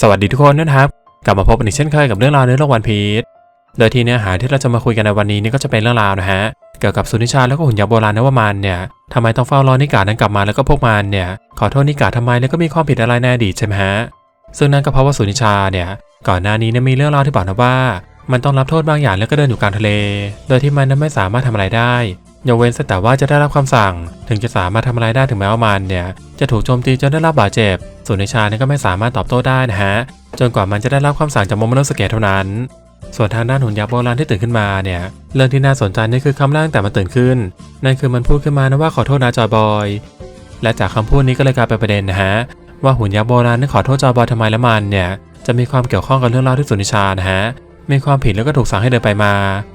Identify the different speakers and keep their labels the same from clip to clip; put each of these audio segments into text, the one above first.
Speaker 1: สวัสดีทุกคนนะครับ กลับมาพบกันอีกเช่นเคยกับเรื่องราวในโลกวันพีชโดยที่เนื้อหาที่เราจะมาคุยกันในวันนี้นี่ก็จะเป็นเรื่องราวนะฮะเกี่ยวกับสุนิชาแล้วก็หุ่นยักษ์โบราณนว่ามันเนี่ยทำไมต้องเฝ้ารอนิกานั้นกลับมาแล้วก็พวกมันเนี่ยขอโทษนิกาทำไมแล้วก็มีความผิดอะไรในอดีตใช่ไหมฮะซึ่งนั่นก็เพราะว่าสุนิชาเนี่ยก่อนหน้านี้เนี่ยมีเรื่องราวที่บอกนะว่า มันต้องรับโทษบางอย่างแล้วก็เดินอยู่กลางทะเล โดยที่มันนั้นไม่สามารถทำอะไรได้ ยกเว้นแต่ว่าจะได้รับคำสั่ง ถึงจะสามารถทำอะไรได้ถึงแม้ว่ามันเนี่ยจะถูกโจมตีจนได้รับบาดเจ็บ ส่วนในชาเนี่ยก็ไม่สามารถตอบโต้ได้นะฮะ จนกว่ามันจะได้รับคำสั่งจากโมโมโนสเกะเท่านั้น ส่วนทางด้านหุ่นยักษ์โบราณที่ตื่นขึ้นมาเนี่ย เรื่องที่น่าสนใจนี่คือคำแรกแต่มันตื่นขึ้น นั่นคือมันพูดขึ้นมานะว่าขอโทษนะจอยบอย และจากคำพูดนี้ก็เลยกลายเป็นประเด็นนะฮะว่าหุ่นยักษ์โบราณนั้นขอโทษจอยบอยทำไมและมันเนี่ยจะมีความเกี่ยวข้องกับเรื่องราวที่สุนิชานะฮะมีความผิดแล้วก็ถูกสั่งให้เดินไปมา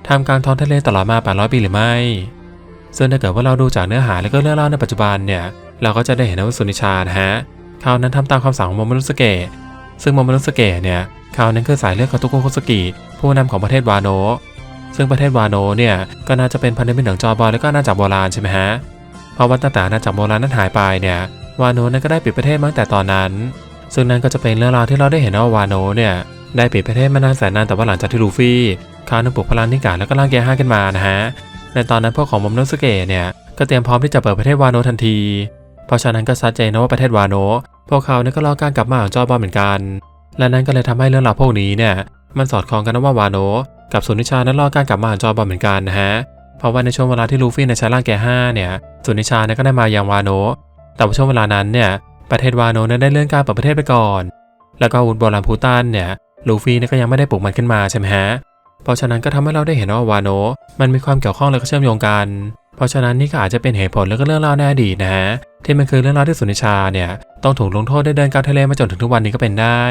Speaker 1: ท่ามกลางท้องทะเลตลอดมา 800 ปีหรือไม่ ซึ่งถ้าเกิดว่าเราดูจากเนื้อหาและก็เรื่องเล่าในปัจจุบันเนี่ย เราก็จะได้เห็นว่าสุนิชานะฮะเขานั้นทำตามคำสั่งของโมโมนุสเกะซึ่งโมโมนุสเกะเนี่ยเขานั้นคือสายเลือดของตุโกโคสกิผู้นำของประเทศวาโนซึ่งประเทศวาโนเนี่ยก็น่าจะเป็นพันธมิตรของจอบอยแล้วก็อาณาจักรโบราณใช่ไหมฮะเพราะว่าตั้งแต่าณาจักรโบราณนั้นหายไปเนี่ยวาโนนั้นก็ได้ปิดประเทศมาตั้งแต่ตอนนั้น ซึ่งนั่นก็จะเป็นเรื่องราวที่เราได้เห็นว่าวาโนเนี่ยได้ปิดประเทศมานานแสนนานแต่ว่าหลังจากที่ลูฟี่เขานั้นปลุกพลังนิกาแล้วก็ร่างแกห้าขึ้นมานะฮะ ในตอนนั้นพวกของมอมโนสเกะเนี่ยก็เตรียมพร้อมที่จะเปิดประเทศวาโนทันที เพราะฉะนั้นก็ชัดเจนนะว่าประเทศวาโน พวกเขาเนี่ยก็รอการกลับมาของจอบอลเหมือนกัน และนั่นก็เลยทำให้เรื่องราวพวกนี้เนี่ยมันสอดคล้องกันนะว่าวาโน กับสุนิชานั้นรอการกลับมาของจอบอลเหมือนกันนะฮะ เพราะว่าในช่วงเวลาที่ลูฟี่ในใช้ร่างแกห้าเนี่ยสุนิชาเนี่ยก็ได้มายังวาโน แต่ว่าช่วงเวลานั้นเนี่ยประเทศวาโนนั้นได้เลื่อนการเปิดประเทศไปก่อน แล้วก็อาวุธโบราณพูตันเนี่ยลูฟี่เนี่ยก็ยังไม่ได้ปลุกมันขึ้นมาใช่ไหมฮะ เพราะฉะนั้นก็ทำให้เราได้เห็นว่าวาโนะมันมีความเกี่ยวข้องและก็เชื่อมโยงกัน เพราะฉะนั้นนี่ก็อาจจะเป็นเหตุผลและก็เรื่องราวในอดีตนะฮะที่มันคือเรื่องราวที่สุนิชาเนี่ยต้องถูกลงโทษได้เดินกลางทะเลมาจนถึงทุกวันนี้ก็เป็นได้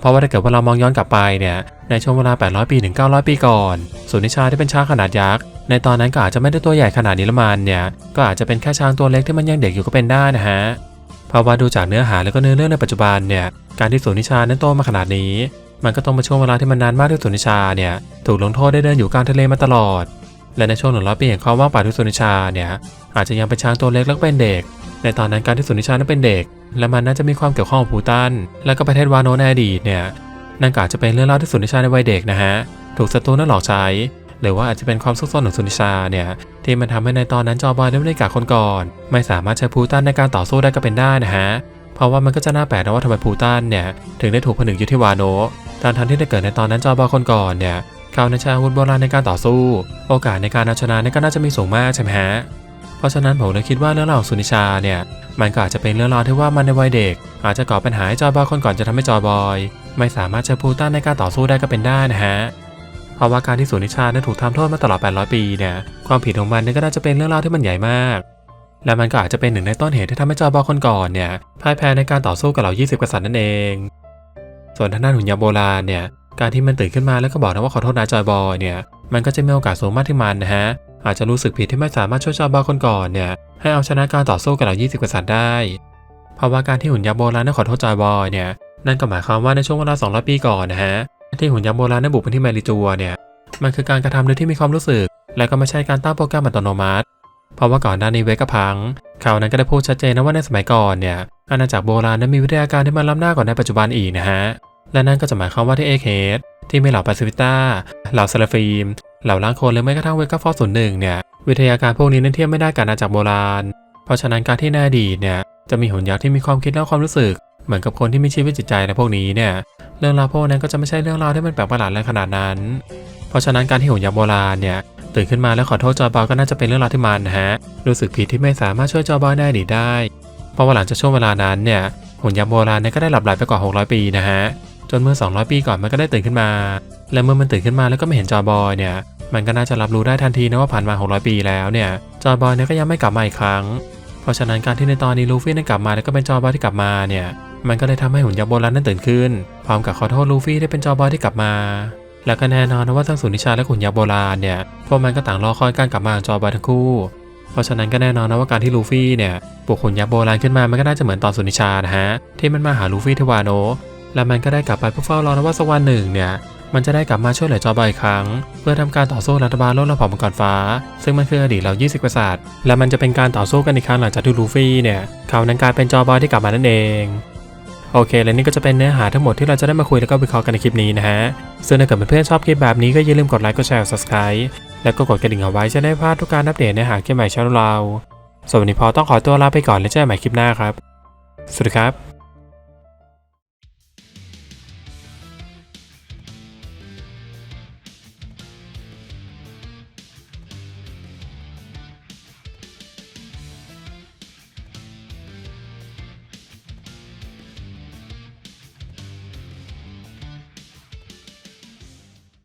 Speaker 1: เพราะว่าถ้าเกิดว่าเรามองย้อนกลับไปเนี่ยในช่วงเวลา 800 ปีถึง 900 ปีก่อนสุนิชาที่เป็นช้างขนาดยักษ์ในตอนนั้นก็อาจจะไม่ได้ตัวใหญ่ขนาดนี้ละมันเนี่ยก็อาจจะเป็นแค่ช้างตัวเล็กที่มันยังเด็กอยู่ก็เป็นได้นะฮะเพราะว่าดูจากเนื้อหาและก็เนื้อเรื่องในปัจจุบันเนี่ยการที่สุนิชานั้นโตมาขนาดนี้ มันก็ต้องมาช่วงเวลาที่มันนานมากที่สุนิชาเนี่ยถูกลงโทษได้เดินอยู่กลางทะเลมาตลอด และในช่วงหนึ่งร้อยปีแห่งความว่างเปล่าที่สุนิชาเนี่ยอาจจะยังเป็นช้างตัวเล็กและเป็นเด็ก ในตอนนั้นการที่สุนิชานั้นเป็นเด็ก และมันน่าจะมีความเกี่ยวข้องกับพูตันและก็ประเทศวาโนในอดีตเนี่ยนั่นก็อาจจะเป็นเรื่องเล่าที่สุนิชาในวัยเด็กนะฮะถูกศัตรูนั้นหลอกใช้หรือว่าอาจจะเป็นความซุกซนของสุนิชาเนี่ยที่มันทำให้ในตอนนั้นจอบอยได้ไม่ได้กาคนก่อน ไม่สามารถใช้พูตันในการต่อสู้ได้ก็เป็นได้นะฮะเพราะว่ามันก็จะน่าแปลกนะว่าทำไมพูตันเนี่ยถึงได้ถูกผนึกอยู่ที่วาโนะตอนทันที่ได้เกิดในตอนนั้นจอบอคนก่อนเนี่ยเขาในใช้อาวุธโบราณในการต่อสู้ โอกาสในการเอาชนะนี่ก็น่าจะมีสูงมากใช่ไหมฮะเพราะฉะนั้นผมเลยคิดว่าเรื่องราวของสุนิชาเนี่ยมันก็อาจจะเป็นเรื่องราวที่ว่ามันในวัยเด็ก อาจจะก่อปัญหาให้จอบอคนก่อนจะทำให้จอบอย ไม่สามารถใช้พูตันในการต่อสู้ได้ก็เป็นได้นะฮะเพราะว่าการที่สุนิชานั้ถูกทำโทษมาตลอด 800 ปีเนี่ยความผิดของมันนี่ก็น่าจะเป็นเรื่องราวที่มันใหญ่มาก และมันก็อาจจะเป็นหนึ่งในต้นเหตุที่ทำให้จอบอคนก่อนเนี่ยพ่ายแพ้ในการต่อสู้กับเหล่า20 กษัตริย์นั่นเอง ส่วนทางด้านหุ่นยนต์โบราณเนี่ยการที่มันตื่นขึ้นมาแล้วก็บอกนะว่าขอโทษนะจอยบอยเนี่ยมันก็จะมีโอกาสสูงมากที่มันนะฮะอาจจะรู้สึกผิดที่ไม่สามารถช่วยจอยบอยคนก่อนเนี่ยให้เอาชนะการต่อสู้กับเหล่า20กษัตริย์ได้ เพราะว่าการที่หุ่นยักษ์โบราณนั้ขอโทษจอยบอยเนี่ยนั่นก็หมายความว่าในช่วงเวลา200 ปีก่อนนะฮะที่หุ่นยักษ์โบราณนั้บุกไปที่แมริจัวเนี่ยมันคือการกระทำโดยที่มีความรู้สึก และก็ไม่ใช่การตั้งโปรแกรมอัตโนมัติ เพราะว่าก่อนหน้านี้เวกพังเขานั้นก็ได้พูดชัดเจนนะว่าในสมัยก่อนเนี่ยอาณาจักรโบราณนั้นมีวิทยาการที่มันล้ำหน้ากว่าในปัจจุบันอีกนะฮะ และนั่นก็จะหมายความว่าที่เอเคสที่มีเหล่าปาซิฟิต้าเหล่าซาลาฟีมเหล่าล้างโคลนหรือแม้กระทั่งเวก้าฟอร์ศูนย์หนึ่งเนี่ยวิทยาการพวกนี้นั้นเทียบไม่ได้กับอาณาจักรโบราณ เพราะฉะนั้นการที่ในอดีตเนี่ยจะมีหุ่นยักษ์ที่มีความคิดและความรู้สึก เหมือนกับคนที่มีชีวิตจิตใจและพวกนี้เนี่ยเรื่องราวพวกนั้นก็จะไม่ใช่เรื่องราวที่มันแปลกประหลาดอะไรขนาดนั้น เพราะฉะนั้นการที่หุ่นยักษ์โบราณเนี่ยตื่นขึ้นมาแล้วขอโทษจอยบอยก็น่าจะเป็นเรื่องราวที่มันนะฮะรู้สึกผิดที่ไม่สามารถช่วยจอยบอยได้ดีได้ เพราะว่าหลังจากช่วงเวลานั้นเนี่ยหุ่นยักษ์โบราณเนี่ยก็ได้หลับไหลไปกว่า 600 ปีนะฮะ จนเมื่อ 200 ปีก่อนมันก็ได้ตื่นขึ้นมา และเมื่อมันตื่นขึ้นมาแล้วก็ไม่เห็นจอบอยเนี่ย มันก็น่าจะรับรู้ได้ทันทีนะว่าผ่านมา 600 ปีแล้วเนี่ย จอบอยเนี่ยก็ยังไม่กลับมาอีกครั้ง เพราะฉะนั้นการที่ในตอนนี้ลูฟี่นั้นกลับมาแล้วก็เป็นจอบอยที่กลับมาเนี่ย มันก็เลยทำให้หุ่นยักษ์โบราณนั้นตื่นขึ้น พร้อมกับขอโทษลูฟี่ที่เป็นจอบอยที่กลับมา แล้วก็แน่นอนนะว่าทั้งสุนิชาและหุ่นยักษ์โบราณเนี่ย พวกมันก็ต่างรอคอยการกลับมาของจอบอยทั้งคู่เพราะฉะนั้นก็แน่นอนนะว่าการที่ลูฟี่เนี่ยปลุกหุ่นยักษ์โบราณขึ้นมา มันก็น่าจะเหมือนตอนสุนิชานะฮะ ที่มันมาหาลูฟี่ทวาโนะ และมันก็ได้กลับไปเพื่อเฝ้ารอนะว่าสักวันหนึ่งเนี่ยมันจะได้กลับมาช่วยเหลือจอบอยอีกครั้ง เพื่อทำการต่อสู้รัฐบาลโลกระเผ่ามังกรฟ้า ซึ่งมันคืออดีตเรา20กษัตริย์และมันจะเป็นการต่อสู้กันอีกครั้งหลังจากที่ลูฟี่เนี่ยเขานั้นกลายเป็นจอบอยที่กลับมานั่นเองโอเค และนี่ก็จะเป็นเนื้อหาทั้งหมดที่เราจะได้มาคุยแล้วก็วิเคราะห์กันในคลิปนี้นะฮะ ซึ่งถ้าเกิดเพื่อนๆชอบคลิปแบบนี้ก็อย่าลืมกดไลค์ กดแชร์ กด subscribe แล้วก็กดกระดิ่งเอาไว้จะได้พลาดทุกการอัปเดตเนื้อหาคลิปใหม่ช่องเรา ส่วนวันนี้พอต้องขอตัวลาไปก่อนแล้วเจอกันใหม่คลิปหน้าครับ สวัสดีครับ